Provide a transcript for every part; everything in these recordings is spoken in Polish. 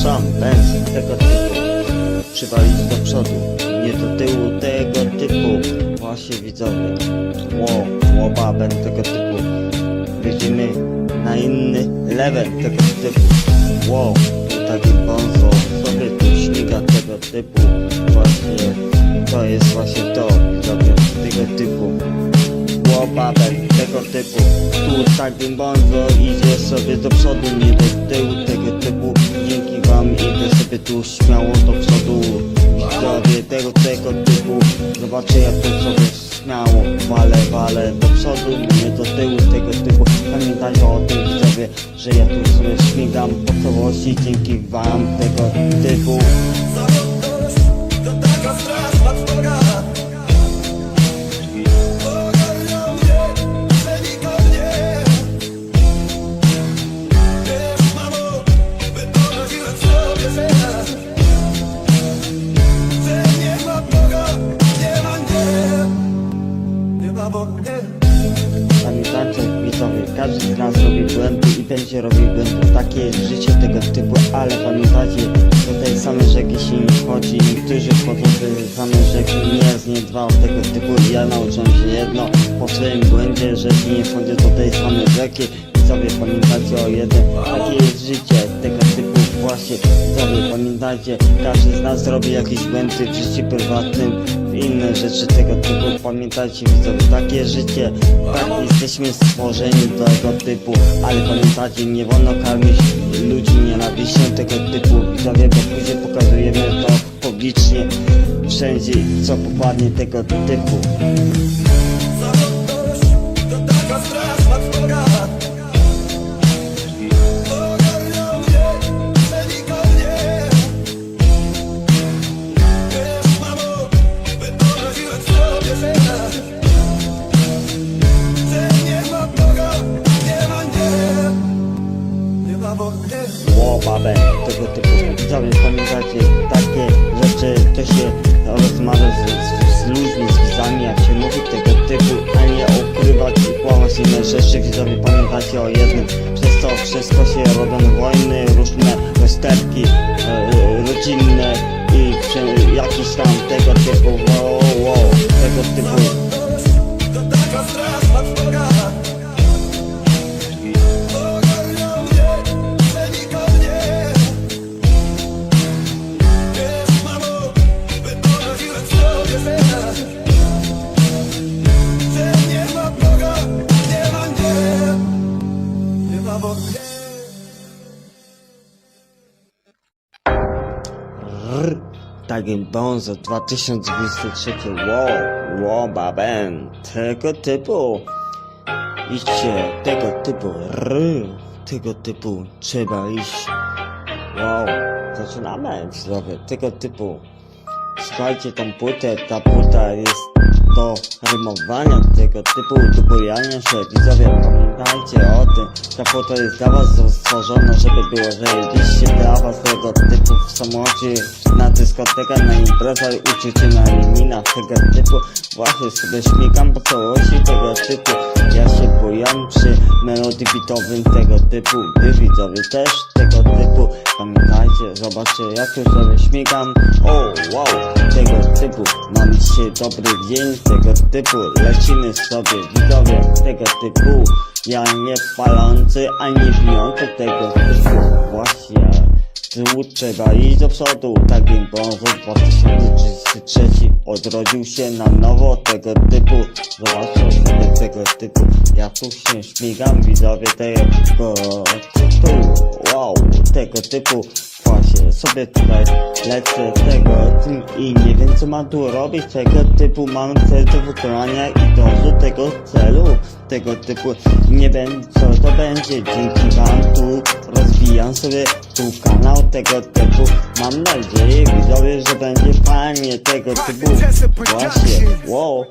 Zapraszam, bez tego typu. Przywalić do przodu, nie do tyłu tego typu. Właśnie widzowie. Ło, łoba, ben tego typu. Wyjdziemy na inny level tego typu. Wow, taki bonzo. Sobie tu śmiga tego typu. Właśnie to jest właśnie to widzowie. Tego typu. Łopabel tego typu. Tu taki bonzo idzie sobie do przodu. Nie do tyłu tego typu Wam idę sobie tu śmiało do przodu. Widzowie tego tego typu. Zobaczę jak to sobie śmiało Wale, wale do przodu Nie do tyłu tego typu. Pamiętajcie o tym widzowie Że ja tu sobie śmigam po całości. Dzięki wam tego typu. Taka każdy z nas robi błędy i będzie robił błędy. Takie jest życie tego typu, ale pamiętajcie, do tej samej rzeki się nie wchodzi. Niektórzy wchodzą do tej samej rzeki, nie nie dwa tego typu. Ja nauczyłem się jedno po swoim błędzie, że nie wchodzi do tej samej rzeki. Widzowie, pamiętajcie o jednym, takie jest życie tego typu. Właśnie, widzowie, pamiętajcie, każdy z nas robi jakieś błędy w życiu prywatnym, inne rzeczy tego typu. Pamiętajcie, widzowie, takie życie, tak jesteśmy stworzeni do tego typu, ale pamiętajcie, nie wolno karmić ludzi nienawiścią tego typu. Widzowie, bo później pokazujemy to publicznie, wszędzie, co popadnie tego typu. Taki bonzo 2023 wow, łoba ben tego typu. Idźcie tego typu rrr, tego typu trzeba iść. Wow zaczynamy widzowie tego typu. Słuchajcie tą płytę ta płyta jest do rymowania. Tego typu do bujania się widzowie pamiętajcie o tym ta płyta jest dla was stworzona żeby było zajebiście dla was tego typu w samochodzie na dyskotekach, na imprezach uczycie na liminach tego typu. Właśnie sobie śmigam po całości tego typu. Ja się bujam przy melodii bitowym tego typu wy widzowie też tego typu. Pamiętajcie zobaczcie jak tu sobie śmigam o wow tego typu mam dzisiaj dobry dzień tego typu. Lecimy sobie widzowie tego typu ja nie palący ani bijący tego typu właśnie tyłu trzeba iść do przodu Takim bonzo 2033 odrodził się na nowo tego typu. Zobaczcie tego typu. Ja tu się śmigam widzowie tego typu. Wow, tego typu Właśnie sobie tutaj lecę tego i nie wiem co mam tu robić tego typu mam cel do wykonania i dążę tego celu. Tego typu nie wiem co to będzie. Dzięki wam tu rozwijam sobie tu kanał tego typu. Mam nadzieję widzowie że będzie fajnie tego typu. właśnie wow.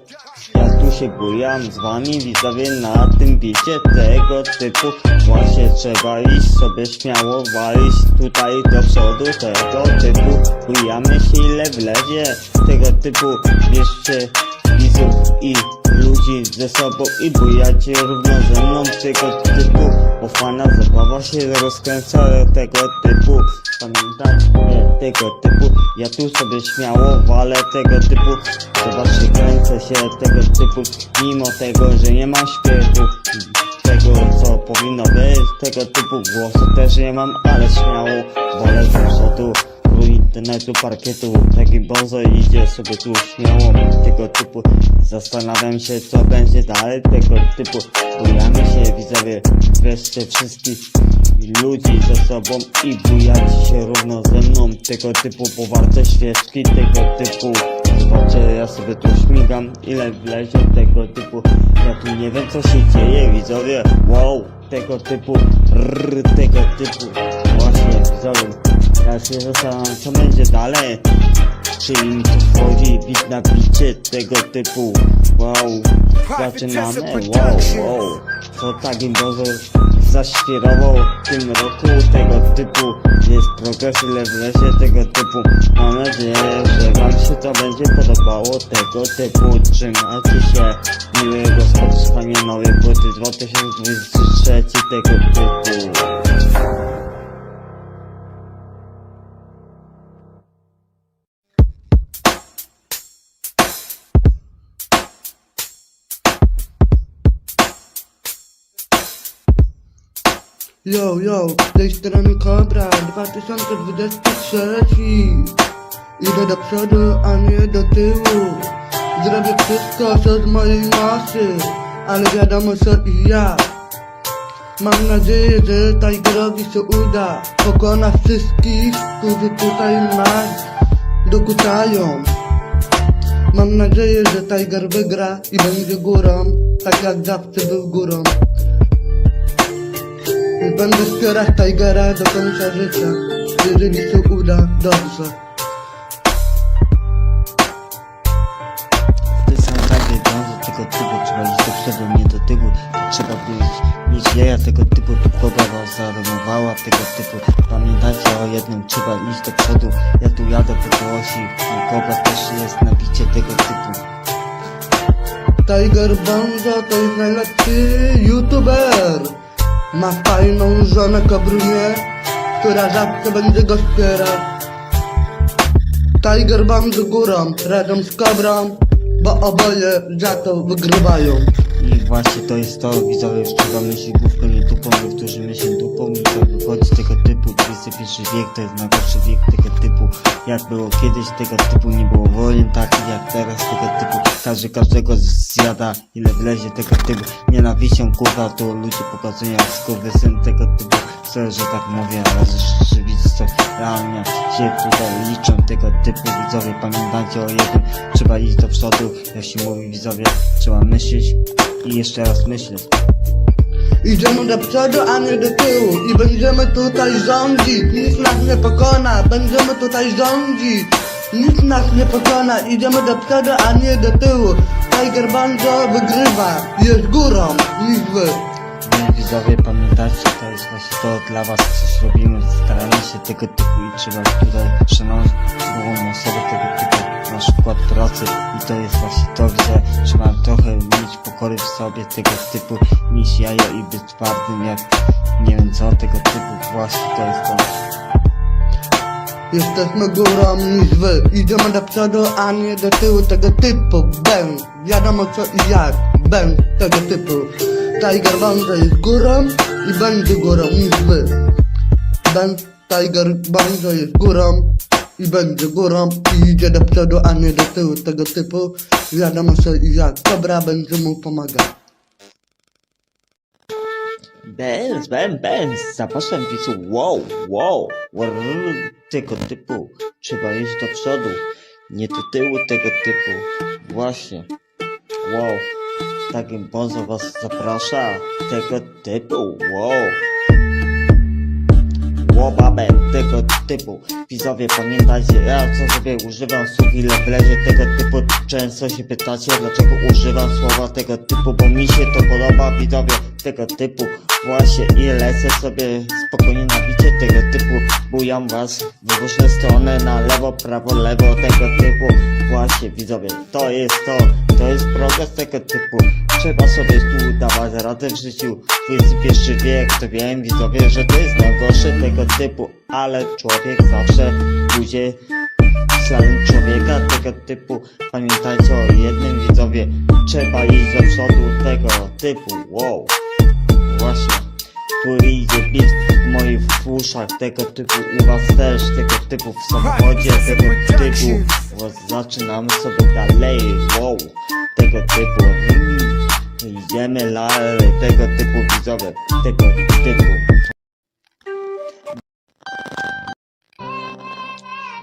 Ja tu się bujam z wami widzowie na tym bicie tego typu. Właśnie trzeba iść sobie śmiało walić tutaj do przodu tego typu. Bujamy się ile wlezie tego typu. Bierzcie widzów i ludzi ze sobą i bujacie równo ze mną tego typu Bo fajna zabawa się rozkręca tego typu Pamiętajcie tego typu. Ja tu sobie śmiało walę tego typu Zobaczcie kręcę się tego typu Mimo tego, że nie mam śpiewu. Tego co powinno być Tego typu głosu też nie mam Ale śmiało wolę do przodu do internetu, parkietu Taki bozo idzie sobie tu śmiało. Tego typu Zastanawiam się co będzie dalej Tego typu. Bujamy się widzowie Wreszcie wszystkich ludzi ze sobą I bujacie się równo ze mną. Tego typu powarte świeczki Tego typu Zobaczcie ja sobie tu śmigam Ile wlezie tego typu. Ja tu nie wiem co się dzieje widzowie. Wow Tego typu Rrr, Tego typu. Właśnie widzowie ja się zastanawiam, co będzie dalej. Czy mi tu wchodzi bit na bicie tego typu. Wow, zaczynamy. Wow, wow. Co takim bozo zaśpierował w tym roku tego typu. Jest progres ile w lesie tego typu. Mam nadzieję, że wam się to będzie podobało tego typu. Trzymajcie się. Miłego spotkania nowej płyty 2023 tego typu. Yo, yo, z tej strony Kobra 2023 Idę do przodu, a nie do tyłu. Zrobię wszystko, co z mojej mocy Ale wiadomo co i jak. Mam nadzieję, że Tigerowi się uda. Pokona wszystkich, którzy tutaj nas dokuczają. Mam nadzieję, że Tiger wygra i będzie górą Tak jak zawsze był górą Będę wspierać Tigera do końca życia, jeżeli się uda dobrze. To są takie brązy tego typu, trzeba iść do przodu, nie do tyłu Trzeba być, mieć jaja tego typu, tu kobawa zarymowała tego typu Pamiętajcie o jednym, trzeba iść do przodu Ja tu jadę po głosi, koba też jest na bicie tego typu Tiger Bonzo to jest najlepszy youtuber. Ma fajną żonę Kobrunię, która zawsze będzie go wspierać. Tiger Bonzo górą, razem z Kobrą, bo oboje za to wygrywają. I właśnie to jest to, widzowie, myśleć główką, nie dupą Niektórzy myślą dupą i to wychodzi tego typu. XXI wiek to jest najgorszy wiek tego typu. Jak było kiedyś tego typu, nie było wojen takich jak teraz tego typu. Każdy każdego zjada, ile wlezie tego typu. Nienawiścią kurwa, to ludzie pokazują skurwysyn tego typu. Sorry, że tak mówię, ale rzeczywistość realnie się tutaj liczą tego typu. Widzowie Pamiętajcie o jednym, trzeba iść do przodu Jak się mówi widzowie, trzeba myśleć i jeszcze raz myśleć Idziemy do przodu, a nie do tyłu. I będziemy tutaj rządzić. Nic nas nie pokona Będziemy tutaj rządzić. Nic nas nie pokona. Idziemy do przodu, a nie do tyłu. Tiger Banjo wygrywa. Jest górą niż wy Wy widzowie pamiętajcie, to jest właśnie to dla was coś robimy, staramy się tego typu i trzeba tutaj szanować drugą osobę tego typu, nasz wkład pracy. I to jest właśnie to, że trzeba trochę mieć pokory w sobie tego typu, mieć jajo i być twardym jak nie wiem co tego typu, właśnie to jest to. Jesteśmy górą niż wy Idziemy do przodu, a nie do tyłu tego typu. Ben, wiadomo co i jak. Ben tego typu Tiger jest górą i będzie górą. Wy Ben Tiger Banjo jest górą i będzie górą. I idzie do przodu, a nie do tyłu. Tego typu Wiadomo co i jak Dobra, będzie mu pomagać Benz, ben, benz, zapraszam widzów, wow, wow, wow, tego typu, trzeba iść do przodu, nie do tyłu tego typu, właśnie, wow, takim bozo was zaprasza, tego typu, wow, łobabem tego typu, widzowie pamiętajcie, ja co sobie używam słów ile wlezie tego typu, często się pytacie dlaczego używam słowa tego typu, bo mi się to podoba, widzowie tego typu, Właśnie i lecę sobie spokojnie na bicie tego typu. Bujam was w różne strony, na lewo, prawo, lewo tego typu. Właśnie widzowie, to jest to to jest progres tego typu. Trzeba sobie tu dawać radę w życiu. XXI wiek, to wiem widzowie, że to jest najgorsze tego typu. Ale człowiek zawsze pójdzie śladem człowieka tego typu. Pamiętajcie o jednym widzowie. Trzeba iść do przodu tego typu. Wow. Właśnie. Tu idzie bit w moich uszach tego typu. U was też tego typu w samochodzie tego typu Zaczynamy sobie dalej Wow Tego typu mm, Idziemy dalej tego typu widzowie Tego typu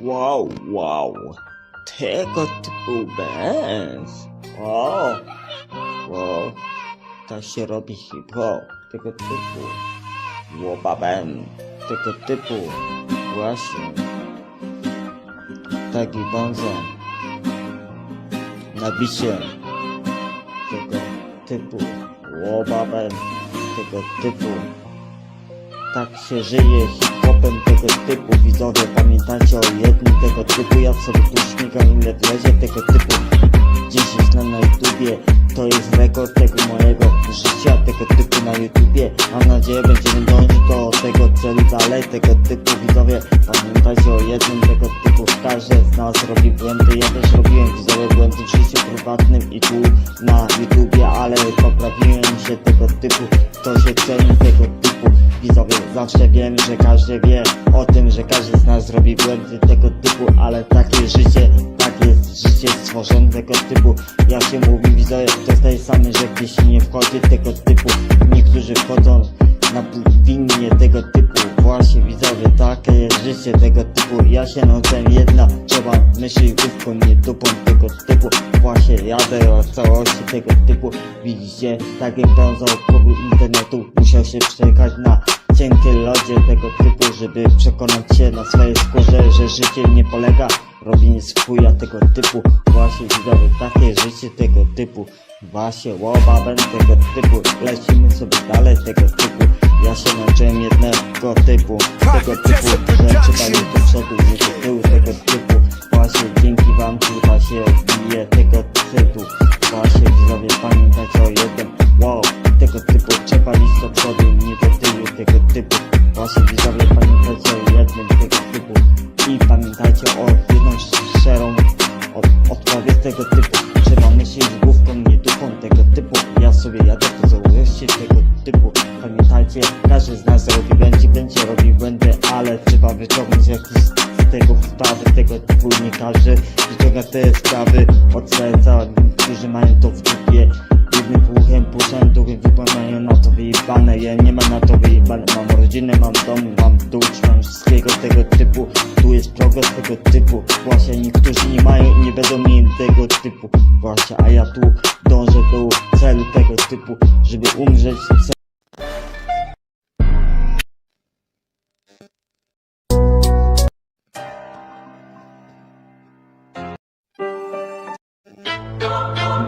Wow, wow. Tego typu bez. Wow. Wow. To się robi hip-hop. Tego typu. Łobabem. Tego typu. Właśnie. Taki bonzen. Na bicie. Tego typu. Łobabem. Tego typu. Tak się żyje hip-hopem tego typu Widzowie pamiętajcie o jednym tego typu Ja sobie tu śmigam ile wlezie tego typu 10 na na YouTubie To jest rekord tego mojego życia Tego typu na YouTubie. Mam nadzieję będziemy dążyć do tego celu dalej. Tego typu widzowie Pamiętajcie o jednym tego typu. Każdy z nas robi błędy. Ja też robiłem widzowie błędy w życiu prywatnym I tu na YouTubie Ale poprawiłem się tego typu. To się ceni tego typu. Widzowie, zawsze wiem, że każdy wie o tym, że każdy z nas robi błędy tego typu, ale takie życie, tak jest życie stworzone tego typu. Jak się mówi, to jest tej same, że gdzieś nie wchodzi tego typu. Niektórzy wchodzą na winnie tego typu. Właśnie widzowie, takie jest życie tego typu. Ja się nauczyłem jedna, trzeba myśleć główką, nie dupą tego typu. Właśnie jadę o całości tego typu. Widzicie, tak jak brązą kogu internetu musiał się przejechać na cienkiej lodzie tego typu, żeby przekonać się na swojej skórze, że życie nie polega robienie swój, a tego typu. Właśnie widzowie, takie życie tego typu. Właśnie łobabem tego typu. Lecimy sobie dalej tego typu. Ja się nauczyłem jednego typu, tego typu, że trzeba do przodu, nie do tyłu tego typu. Właśnie dzięki wam kurwa się bije tego typu. A ja tu dążę do celu tego typu Żeby umrzeć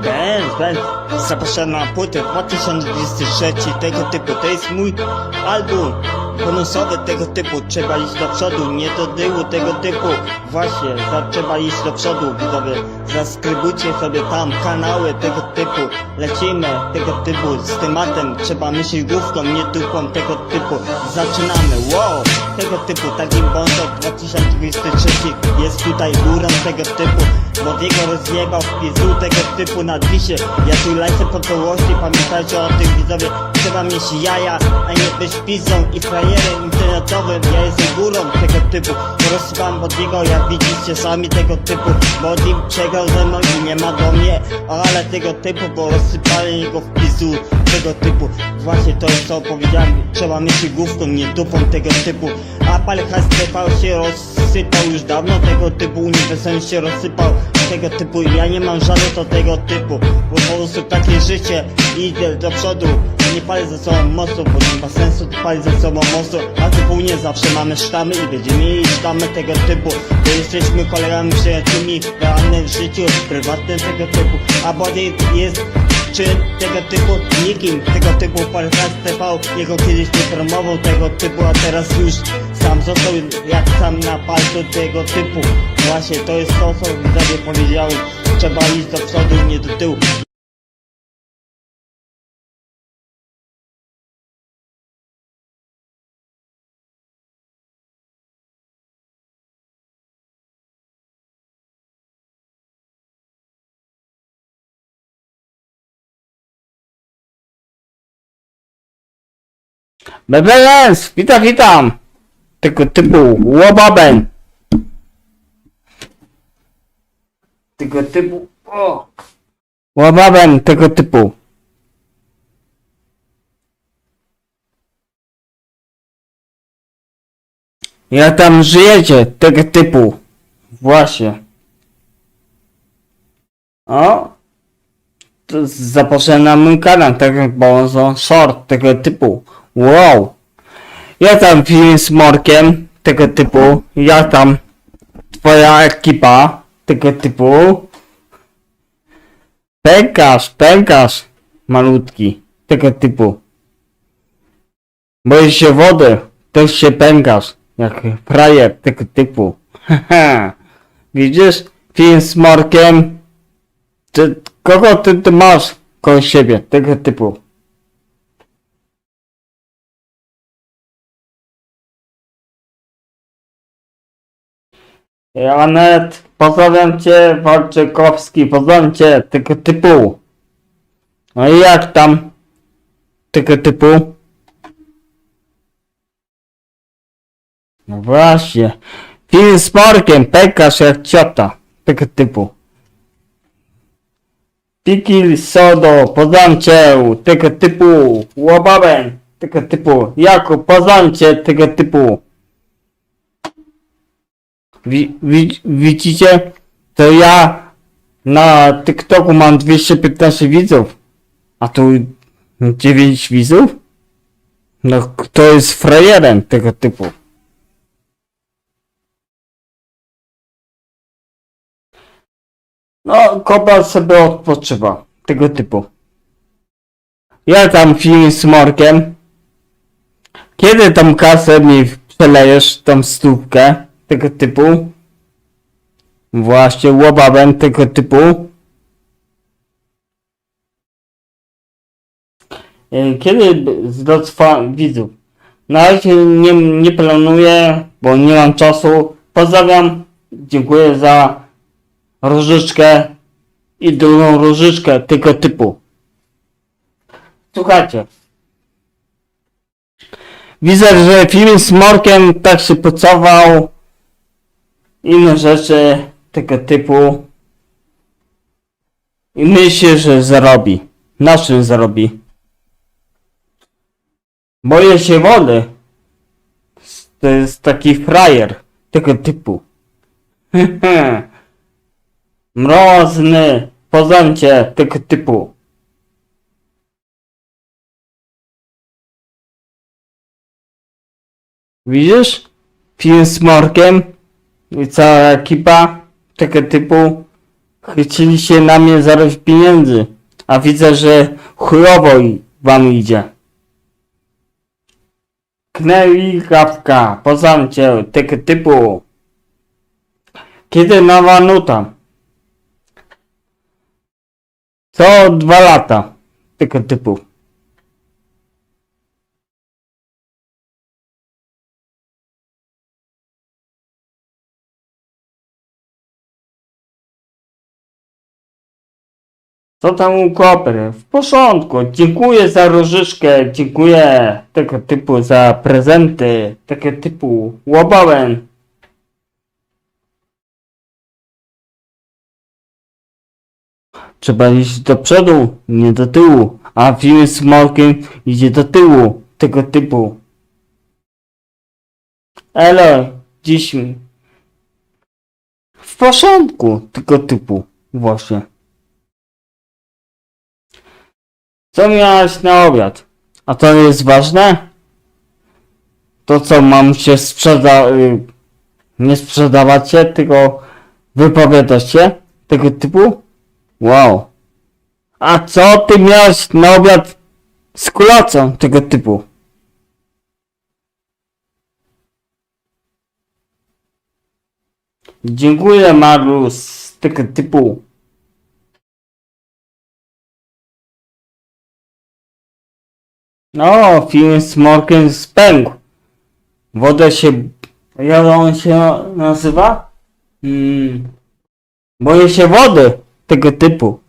Benz, Benz, zapraszam na płytę 2023 tego typu, to jest mój album bonusowy tego typu, trzeba iść do przodu, nie do tyłu tego typu, właśnie, za, trzeba iść do przodu, widzowie, zaskrybujcie sobie tam kanały tego typu, lecimy tego typu z tematem, trzeba myśleć główką, nie dupą tego typu, zaczynamy, wow, tego typu, takim bonzo 2023 jest tutaj górą tego typu, Młodiego rozjebał w pizdu tego typu na disie Ja tu lecę po całości, pamiętajcie o tych widzowie. Trzeba mieć jaja, a nie być pizzą i frajerem internetowym Ja jestem górą tego typu. Rozsypam Młodiego, jak widzicie sami tego typu. Młody przegrał ze mną i nie ma do mnie Ale tego typu, bo rozsypałem jego w pizdu tego typu. Właśnie to jest co powiedziałem. Trzeba mieć główką, nie dupą tego typu. A palka stepał się rozsypał już dawno tego typu Uniwersum się rozsypał. Tego typu Ja nie mam żadnego tego typu. Bo po prostu takie życie Idę do przodu. Nie palę ze sobą mocno, bo nie ma sensu palić ze sobą mocno A typu nie zawsze mamy sztamy i będziemy mieli sztamy tego typu. Bo jesteśmy kolegami, przyjaciółmi w realnym życiu, prywatnym tego typu. A body jest czy tego typu nikim. Tego typu podcast TV jego kiedyś nie promował tego typu a teraz już sam został jak sam na palcu tego typu właśnie to jest to co widzowie powiedziałem Trzeba iść do przodu, nie do tyłu. BBS, witam, witam. Tego typu łobaben. Tego typu, o. Łobaben tego typu. Jak tam żyjecie tego typu? Właśnie. O. To zaproszę na mój kanał, tak jak Bonzo Short tego typu. Wow. Ja tam film z Morkiem tego typu. Ja tam twoja ekipa tego typu. Pękasz, pękasz malutki tego typu. Boisz się wody, też się pękasz jak frajer tego typu. Widzisz film z Morkiem? Ty, kogo ty, ty masz koło siebie tego typu? Janet, pozdrawiam cię, Walczykowski, pozdrawiam cię, tego typu. No i jak tam? Tego typu? No właśnie. Film z Morkiem, pekasz jak ciota, tego typu. Piki Sodo, pozdrawiam cię, tego typu. Łobaben, tego typu. Jakub, pozdrawiam cię, tego typu. Wi, wi, widzicie? To ja na TikToku mam 215 widzów, a tu 9 widzów? No kto jest frajerem tego typu? No, kopal sobie odpoczywa. Tego typu. Ja tam film z Morkiem. Kiedy tam kasę mi przelejesz, tą stówkę? Tego typu. Właśnie, łobawem tego typu. E, Kiedy fa- widzów? Na razie nie, nie planuję, bo nie mam czasu. Pozdrawiam. Dziękuję za różyczkę i drugą różyczkę tego typu. Słuchajcie. Widzę, że film z Morkiem tak się pocawał. Inne rzeczy tego typu. I myślę, że zarobi. Na czym zarobi? Boję się wody. To jest taki frajer tego typu. Mrozny, pozemcie tego typu. Widzisz? Film z i cała ekipa tego typu chcieli się na mnie zarobić pieniędzy, a widzę, że chujowo wam idzie. Knęli kawka, pozamcie tego typu. Kiedy nowa nuta? Co dwa lata tego typu. Co tam u Koper? W porządku. Dziękuję za różyczkę. Dziękuję tego typu za prezenty. Tego typu łobałem. Trzeba iść do przodu, nie do tyłu. A film z Morkiem idzie do tyłu. Tego typu. Elo, dziś. W porządku, tego typu. Właśnie. Co miałeś na obiad? A to jest ważne? To co, mam się sprzeda... y, nie sprzedawać się, tylko wypowiadać się? Tego typu? Wow. A co ty miałeś na obiad z kulacą tego typu? Dziękuję Marus tego typu. No, film z Morkiem spękł. Wodę się... Jak on się nazywa? Hmm. Boję się wody. Tego typu.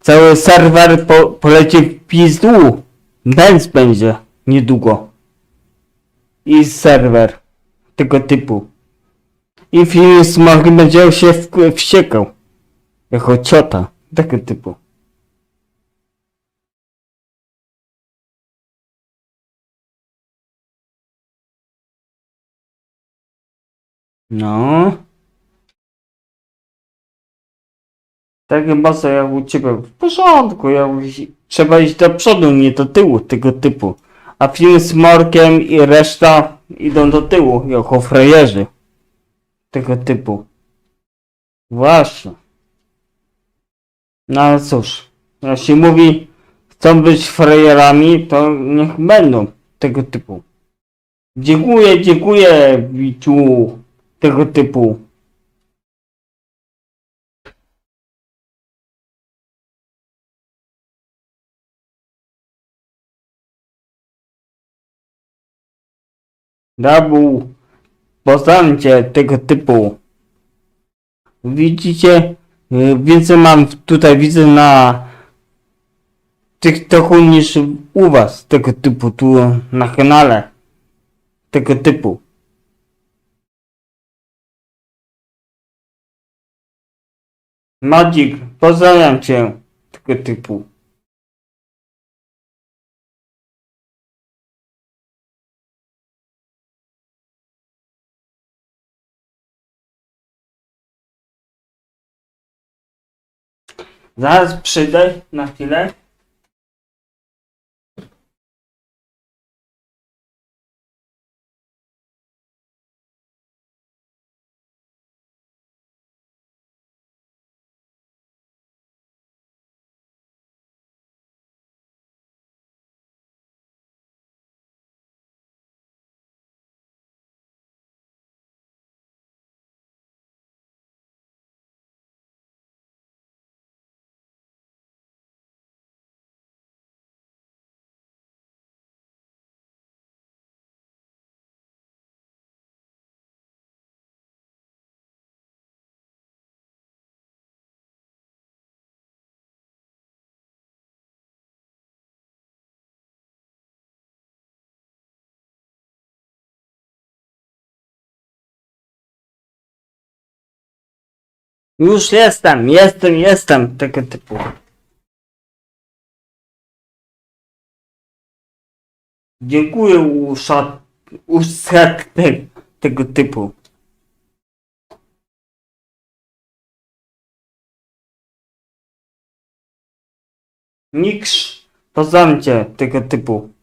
Cały serwer po, poleci w pizdu. Benz będzie niedługo. I serwer tego typu. I film z Morkiem będzie się wściekał. Jako ciota. Tego typu. No. Tak chyba co jak u ciebie w porządku, jak trzeba iść do przodu, nie do tyłu, tego typu. A film z Morkiem i reszta idą do tyłu, jako frajerzy. Tego typu. Właśnie. No ale cóż, się mówi, chcą być frajerami, to niech będą tego typu. Dziękuję, dziękuję, Wiciu, tego typu. Dabu, poznajcie tego typu. Widzicie, y, więcej mam tutaj widzę na TikToku niż u was tego typu tu na kanale tego typu. Madzik, pozdrawiam cię tego typu. Zaraz przyjdę na chwilę. Już jestem, jestem, jestem tego typu. Dziękuję usza, usetek tego typu. Niks, poznamcie tego typu.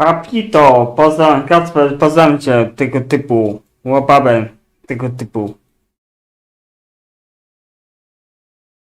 Papito, poznam, Kacper, poznam cię tego typu. Łapabę tego typu.